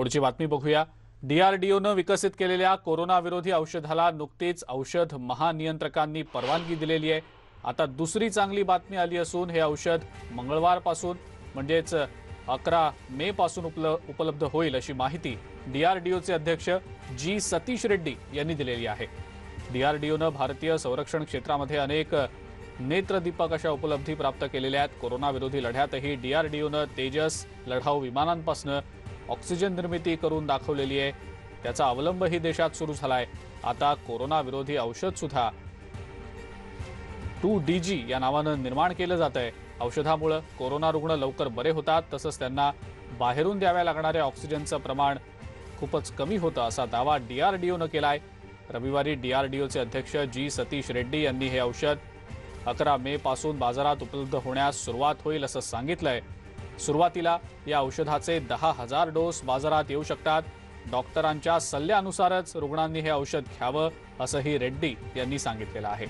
पुढची बातमी बघूया. डीआरडीओनं विकसित केलेल्या कोरोनाविरोधी औषधाला नुकतीच औषध महानियंत्रकांनी परवानगी दिलेली आहे. आता दुसरी चांगली बातमी आली असून हे औषध मंगळवारपासून म्हणजेच अकरा मे पासून उपल उपलब्ध होईल अशी माहिती डीआरडीओचे अध्यक्ष जी सतीश रेड्डी यांनी दिलेली आहे. डीआरडीओनं भारतीय संरक्षण क्षेत्रामध्ये अनेक नेत्रदीपक अशा उपलब्धी प्राप्त केलेल्या आहेत. कोरोनाविरोधी लढ्यातही डीआरडीओनं तेजस लढाऊ विमानांपासून ऑक्सिजन निर्मिती करून दाखवलेली आहे. त्याचा अवलंबही देशात सुरू झालाय. आता कोरोनाविरोधी औषध सुद्धा टू डी जी या नावानं निर्माण केलं जात आहे औषधामुळं कोरोना रुग्ण लवकर बरे होतात तसंच त्यांना बाहेरून द्याव्या लागणाऱ्या ऑक्सिजनचं प्रमाण खूपच कमी होतं असा दावा डीआरडीओनं केलाय. रविवारी डीआरडीओचे अध्यक्ष जी सतीश रेड्डी यांनी हे औषध अकरा मे पासून बाजारात उपलब्ध होण्यास सुरुवात होईल असं सांगितलंय. सुरुवातीला या औषधाचे दहा हजार डोस बाजारात येऊ शकतात. डॉक्टरांच्या सल्ल्यानुसारच रुग्णांनी हे औषध घ्यावं असंही रेड्डी यांनी सांगितलेलं आहे.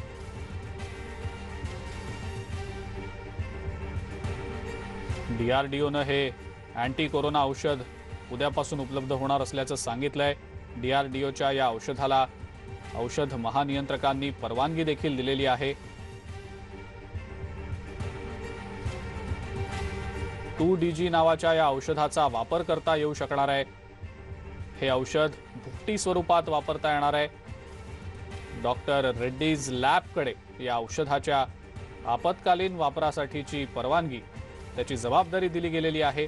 डीआरडीओनं हे अँटी कोरोना औषध उद्यापासून उपलब्ध होणार असल्याचं सांगितलंय. डीआरडीओच्या या औषधाला औषध महानियंत्रकांनी परवानगी देखील दिलेली आहे. टू डी जी नावाच्या या औषधाचा वापर करता येऊ शकणार आहे. हे औषध भुकटी स्वरूपात वापरता येणार आहे. डॉक्टर रेड्डीज लॅबकडे या औषधाच्या आपत्कालीन वापरासाठीची परवानगी त्याची जबाबदारी दिली गेलेली आहे.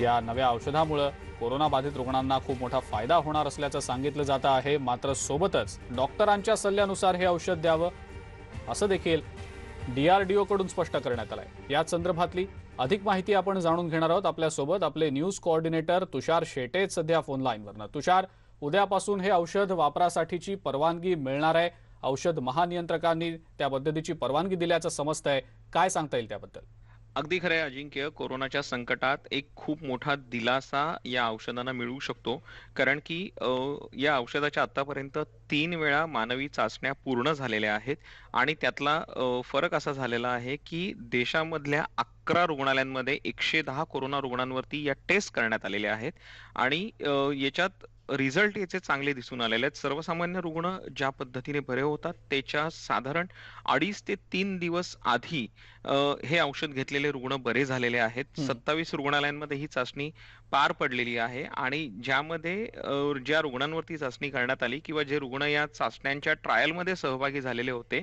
या नव्या औषधामुळं कोरोनाबाधित रुग्णांना खूप मोठा फायदा होणार असल्याचं सांगितलं जात आहे. मात्र सोबतच डॉक्टरांच्या सल्ल्यानुसार हे औषध द्यावं असं देखील डीआरडीओ कडून स्पष्ट करण्यात आलंय. या संदर्भातली अधिक माहिती आपण जाणून घेणार आहोत आपल्यासोबत. आपले न्यूज कोऑर्डिनेटर तुषार शेटे सध्या फोन लाईनवरनं तुषार उद्यापासून हे औषध वापरासाठीची परवानगी मिळणार आहे. औषध महानियंत्रकांनी त्या पद्धतीची परवानगी दिल्याचं समजतंय. काय सांगता येईल त्याबद्दल? अगदी खरं आहे अजिंक्य. कोरोनाच्या संकटात एक खूप मोठा दिलासा या औषधांना मिळू शकतो. कारण की अ, या औषधाच्या आतापर्यंत तीन वेळा मानवी चाचण्या पूर्ण झालेल्या आहेत. आणि त्यातला अ, फरक असा झालेला आहे की देशामधल्या अकरा रुग्णालयांमध्ये एकशे दहा कोरोना रुग्णांवरती या टेस्ट करण्यात आलेल्या आहेत. आणि अ, याच्यात रिझल्ट याचे चांगले दिसून आलेले आहेत सर्वसामान्य रुग्ण ज्या पद्धतीने बरे होतात त्याच्या साधारण अडीच ते तीन दिवस आधी हे औषध घेतलेले रुग्ण बरे झालेले आहेत. सत्तावीस रुग्णालयांमध्ये ही चाचणी पार पडलेली आहे आणि ज्यामध्ये ज्या रुग्णांवरती चाचणी करण्यात आली किंवा जे रुग्ण या चाचण्यांच्या ट्रायलमध्ये सहभागी झालेले होते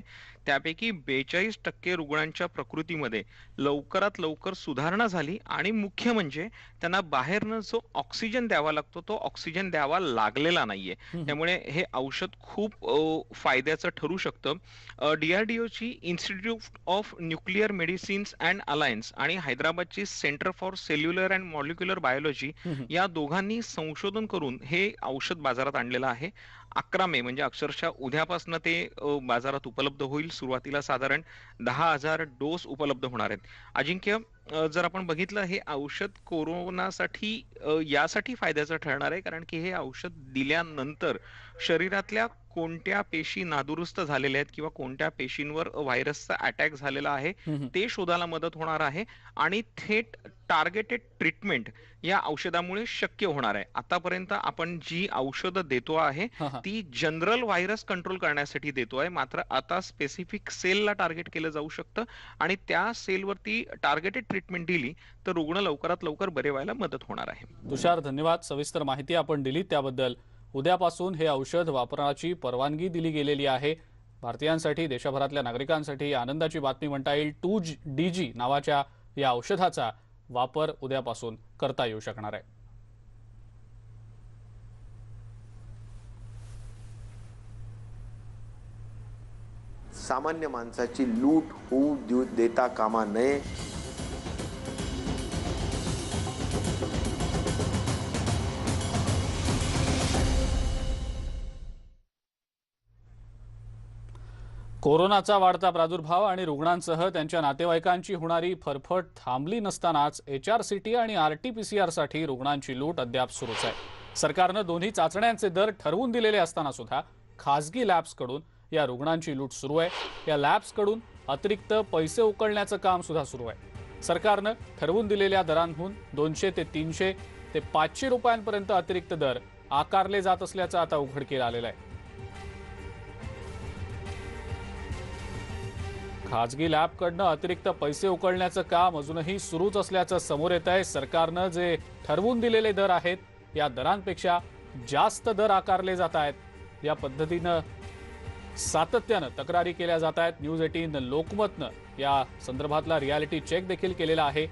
त्यापैकी बेचाळीस टक्के रुग्णांच्या प्रकृतीमध्ये लवकरात लवकर सुधारणा झाली आणि मुख्य म्हणजे त्यांना बाहेरनं जो ऑक्सिजन द्यावा लागतो तो ऑक्सिजन द्यावा लागलेला नाहीये. त्यामुळे हे औषध खूप फायद्याचं ठरू शकतं डीआरडीओची institute of nuclear medicines and alliance आणि हैदराबादची centre for cellular and molecular biology. या दोघांनी संशोधन करून हे औषध बाजारात आणलेलं आहे अकरा मे म्हणजे अक्षरशः उद्यापासून ते बाजारात उपलब्ध होईल सुरुवातीला साधारण दहा हजार डोस उपलब्ध होणार आहेत. अजिंक्य जर आपण बघितलं हे औषध कोरोनासाठी यासाठी फायद्याचं ठरणार आहे कारण की हे औषध दिल्यानंतर शरीरातल्या कोणत्या पेशी नादुरुस्त झालेल्या आहेत किंवा कोणत्या पेशींवर व्हायरसचा अटॅक झालेला आहे. ते शोधायला मदत होणार आहे आणि थेट टार्गेटेड ट्रीटमेंट या औषधामुळे शक्य होणार आहे आतापर्यंत आपण जी औषधं देतो आहे. ती जनरल व्हायरस कंट्रोल करण्यासाठी देतोय मात्र आता स्पेसिफिक सेलला टार्गेट केलं जाऊ शकतं आणि त्या सेलवरती टार्गेटेड ट्रीटमेंट दिली तर रुग्ण लवकरात लवकर बरे व्हायला मदत होणार आहे. तुषार धन्यवाद. सविस्तर माहिती आपण दिली त्याबद्दल. उद्यापासून हे औषध वापराची परवानगी दिली गेलेली आहे. भारतीयांसाठी देशभरातल्या नागरिकांसाठी आनंदाची बातमी म्हणता येईल. टू डी जी नावाच्या या औषधाचा वापर उद्यापासून करता येऊ शकणार आहे. सामान्य माणसाची लूट होऊ देऊ देता कामा नये. कोरोनाचा वाढता प्रादुर्भाव आणि रुग्णांसह त्यांच्या नातेवाईकांची होणारी फरफट थांबली नसतानाच एच आर सी टी आणि आर टी पी सी आरसाठी रुग्णांची लूट अद्याप सुरूच आहे. सरकारनं दोन्ही चाचण्यांचे दर ठरवून दिलेले असताना सुद्धा खासगी लॅब्सकडून या रुग्णांची लूट सुरू आहे. या लॅब्सकडून अतिरिक्त पैसे उकळण्याचं काम सुद्धा सुरू आहे. सरकारनं ठरवून दिलेल्या दरांहून दोनशे ते तीनशे ते पाचशे रुपयांपर्यंत अतिरिक्त दर आकारले जात असल्याचं आता उघडकीला आलेलं आहे. खाजगी लॅबकडनं अतिरिक्त पैसे उकळण्याचं काम अजूनही सुरूच असल्याचं समोर येत आहे. सरकारनं जे ठरवून दिलेले दर आहेत या दरांपेक्षा जास्त दर आकारले जात आहेत. या पद्धतीनं सातत्यानं तक्रारी केल्या जात आहेत. न्यूज एटीन लोकमतनं या संदर्भातला रियालिटी चेक देखील केलेला आहे.